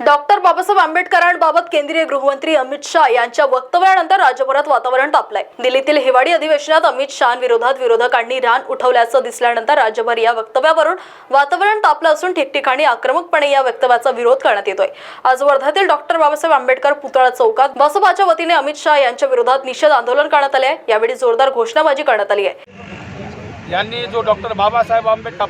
Doctor Babasaheb आंबेडकरांबाबत केंद्रीय गृहमंत्री अमित शहा यांच्या वक्तव्यानंतर राज्यभरात वातावरण तापलंय. दिल्लीतील हिवाळी अधिवेशनात अमित शहाविरोधात विरोधकांनी रान उठवल्याचं दिसल्यानंतर राज्यभर या वक्तव्यावरून वातावरण तापलं असून ठिकठिकाणी आक्रमकपणे या वक्तव्याचा विरोध करण्यात येतोय. आज वर्ध्यातील डॉक्टर बाबासाहेब आंबेडकर पुतळा चौकात बसपाच्या वतीने अमित शहा यांच्या विरोधात निषेध आंदोलन करण्यात आले आहे यावेळी जोरदार घोषणाबाजी करण्यात आली आहे. यांनी जो डॉक्टर बाबासाहेब आंबेडकर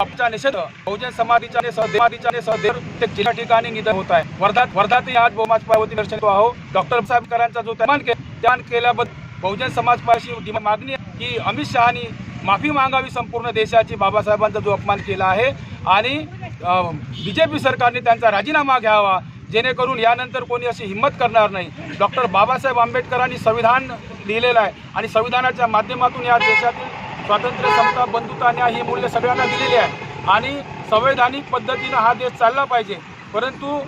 आपचा निषेध बहुजन समाधीच्या आणि समाधीच्या प्रत्येक जिल्हा ठिकाणी निधन होत आहे. वर्धात वर्धातही आज बहुमाज पार्वती दर्शन तो आहो डॉक्टर साहेबकरांचा जो त्यान के त्यान केल्याबद्दल बहुजन समाज पार्टी मागणी आहे की अमित शहानी माफी मागावी संपूर्ण देशाची बाबासाहेबांचा जो अपमान केला आहे आणि बी जे पी सरकारने त्यांचा राजीनामा घ्यावा जेणेकरून यानंतर कोणी अशी हिंमत करणार नाही. डॉक्टर बाबासाहेब आंबेडकरांनी संविधान लिहिलेलं आहे आणि संविधानाच्या माध्यमातून या देशातील स्वातंत्र्य समता बंधुता न्याय ही मूल्य सगळ्यांना दिलेली आहे. आणि संवैधानिक पद्धतीनं हा देश चालला पाहिजे. परंतु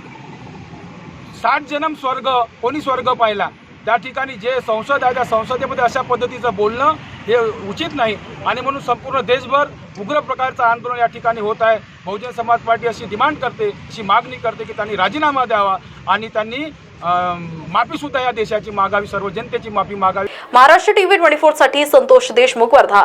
साठ जन्म स्वर्ग कोणी स्वर्ग पाहिला? त्या ठिकाणी जे संसद आहे त्या संसदेमध्ये अशा पद्धतीचं बोलणं हे उचित नाही. आणि म्हणून संपूर्ण देशभर उग्र प्रकारचं आंदोलन या ठिकाणी होत आहे. बहुजन समाज पार्टी अशी डिमांड करते अशी मागणी करते की त्यांनी राजीनामा द्यावा. आणि त्यांनी माफीसुद्धा या देशाची मागावी सर्व जनतेची माफी मागावी. महाराष्ट्र टीव्ही ट्वेंटी फोरसाठी संतोष देशमुख वर्धा.